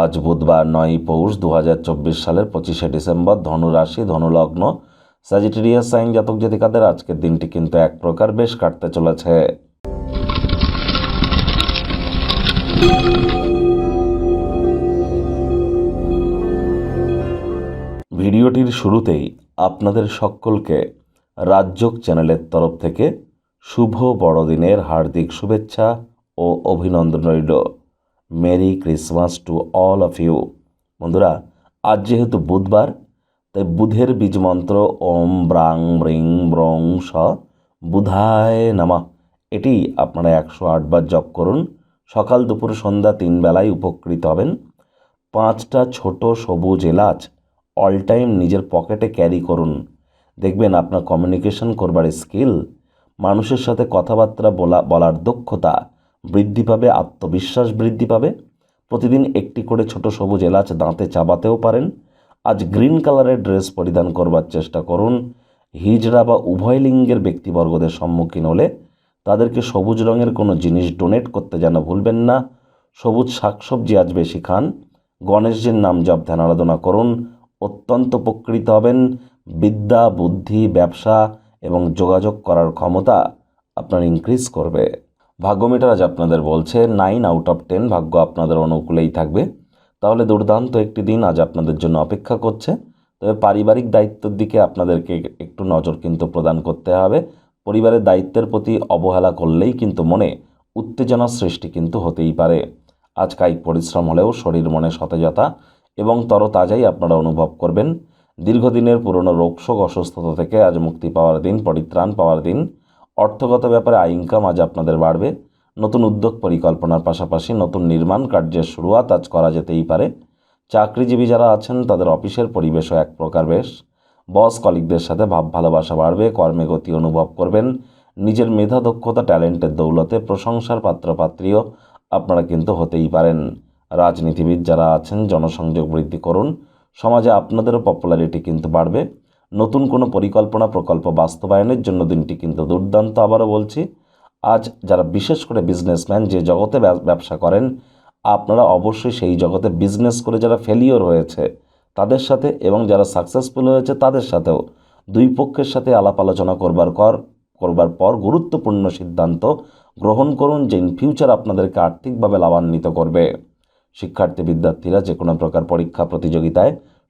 আজ বুধবার নয় পৌষ দু হাজার চব্বিশ সালের পঁচিশে ডিসেম্বর ধনুরাশি, ধনুলগ্ন স্যাজিটেরিয়াস সাইন জাতক জাতিকাদের আজকের দিনটি কিন্তু এক প্রকার বেশ কাটতে চলেছে। ভিডিওটির শুরুতেই আপনাদের সকলকে রাজ্যক চ্যানেলের তরফ থেকে শুভ বড়দিনের হার্দিক শুভেচ্ছা ও অভিনন্দন রইল। Merry Christmas to all of you. বন্ধুরা, আজ যেহেতু বুধবার, তাই বুধের বীজ মন্ত্র ওম ব্রাং ব্রিং ব্রং স বুধায় নামা। এটি আপনারা একশো আটবার জপ করুন। সকাল দুপুর সন্ধ্যা তিন বেলায় উপকৃত হবেন। পাঁচটা ছোট সবুজ এলাচ অল টাইম নিজের পকেটে ক্যারি করুন। দেখবেন আপনার কমিউনিকেশন করবার স্কিল, মানুষের সাথে কথাবার্তা বলা, বলার দক্ষতা বৃদ্ধি পাবে, আত্মবিশ্বাস বৃদ্ধি পাবে। প্রতিদিন একটি করে ছোট সবুজ এলাচ দাঁতে চাবাতেও পারেন। আজ গ্রিন কালারের ড্রেস পরিধান করবার চেষ্টা করুন। হিজড়া বা উভয় লিঙ্গের ব্যক্তিবর্গদের সম্মুখীন হলে তাদেরকে সবুজ রঙের কোনো জিনিস ডোনেট করতে যেন ভুলবেন না। সবুজ শাকসবজি আজ বেশি খান। গণেশজির নাম জপ ধ্যান আরাধনা করুন। অত্যন্ত উপকৃত হবেন। বিদ্যা, বুদ্ধি, ব্যবসা এবং যোগাযোগ করার ক্ষমতা আপনার ইনক্রিজ করবে। ভাগ্যমিটার আজ আপনাদের বলছে নাইন আউট অফ টেন ভাগ্য আপনাদের অনুকূলেই থাকবে। তাহলে দুর্দান্ত একটি দিন আজ আপনাদের জন্য অপেক্ষা করছে। তবে পারিবারিক দায়িত্বের দিকে আপনাদেরকে একটু নজর কিন্তু প্রদান করতে হবে। পরিবারের দায়িত্বের প্রতি অবহেলা করলেই কিন্তু মনে উত্তেজনার সৃষ্টি কিন্তু হতেই পারে। আজ কায়িক পরিশ্রম হলেও শরীর মনে সতেজতা এবং তরতাজাই আপনারা অনুভব করবেন। দীর্ঘদিনের পুরনো রোগশোক অসুস্থতা থেকে আজ মুক্তি পাওয়ার দিন, পরিত্রাণ পাওয়ার দিন। অর্থগত ব্যাপারে ইনকাম আজ আপনাদের বাড়বে। নতুন উদ্যোগ পরিকল্পনার পাশাপাশি নতুন নির্মাণ কার্যের শুরুয়াত আজ করা যেতেই পারে। চাকরিজীবী যারা আছেন, তাদের অফিসের পরিবেশও এক প্রকার বেশ। বস কলিকদের সাথে ভাব ভালোবাসা বাড়বে, কর্মে গতি অনুভব করবেন। নিজের মেধা, দক্ষতা, ট্যালেন্টের দৌলতে প্রশংসার পাত্রপাত্রীও আপনারা কিন্তু হতেই পারেন। রাজনীতিবিদ যারা আছেন, জনসংযোগ বৃদ্ধি করুন। সমাজে আপনাদেরও পপুলারিটি কিন্তু বাড়বে। নতুন কোনো পরিকল্পনা, প্রকল্প বাস্তবায়নের জন্য দিনটি কিন্তু দুর্দান্ত আবারও বলছি। আজ যারা বিশেষ করে বিজনেসম্যান যে জগতে ব্যবসা করেন, আপনারা অবশ্যই সেই জগতে বিজনেস করে যারা ফেলিওর হয়েছে, তাদের সাথে এবং যারা সাকসেসফুল হয়েছে, তাদের সাথেও দুই পক্ষের সাথে আলাপ আলোচনা করবার কর, করবার পর গুরুত্বপূর্ণ সিদ্ধান্ত গ্রহণ করুন, যে ইন ফিউচার আপনাদেরকে আর্থিকভাবে লাভান্বিত করবে। শিক্ষার্থী বিদ্যার্থীরা যে কোনো প্রকার পরীক্ষা প্রতিযোগিতায়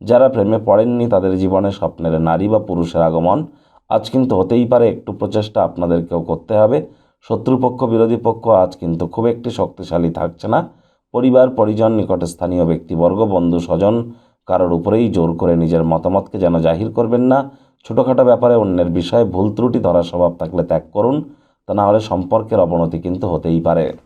যারা প্রেমে পড়েননি তাদের জীবনে স্বপ্নের নারী বা পুরুষের আগমন। আজ কিন্তু হতেই পারে একটু প্রচেষ্টা আপনাদেরকেও করতে হবে। শত্রুপক্ষ, বিরোধী পক্ষ আজ কিন্তু খুব একটি শক্তিশালী থাকছে না। পরিবার, পরিজন, নিকটে স্থানীয় ব্যক্তিবর্গ, বন্ধু, স্বজন কারোর উপরেই জোর করে নিজের মতামতকে যেন জাহির করবেন না। ছোটোখাটো ব্যাপারে অন্যের বিষয়ে ভুল ত্রুটি ধরার স্বভাব থাকলে ত্যাগ করুন। তা না হলে সম্পর্কের অবনতি কিন্তু হতেই পারে।